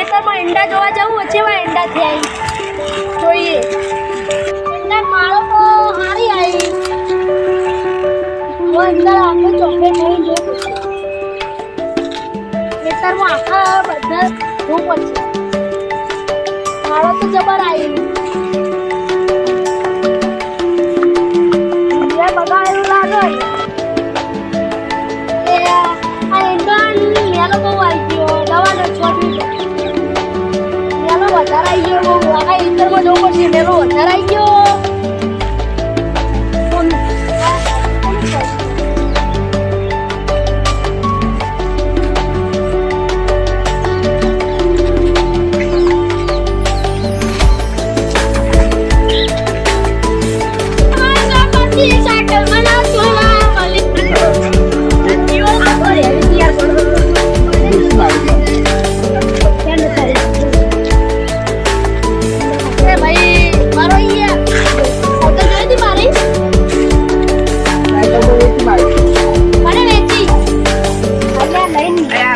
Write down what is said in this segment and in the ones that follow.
ખેતરમાં ઈંડા જોવા જવું ચેવા ઈંડા થયા જોઈએ. ઈંડા માળો તો હારી અંદર આપણે ચોકલેટ આખા બધા ધૂપ પડશે માળો તો જબર આવી બહુ આખા ઈંદરમાં જવું પડશે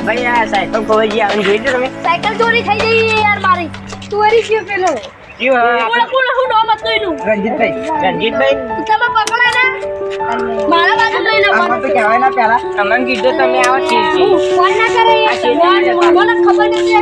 ભાઈ આ સાયકલ ખોવાઈ ગઈ આવીને જોઈ તમે. સાયકલ ચોરી થઈ ગઈ યાર મારી. ચોરી છે પેલો. આવો ખબર નથી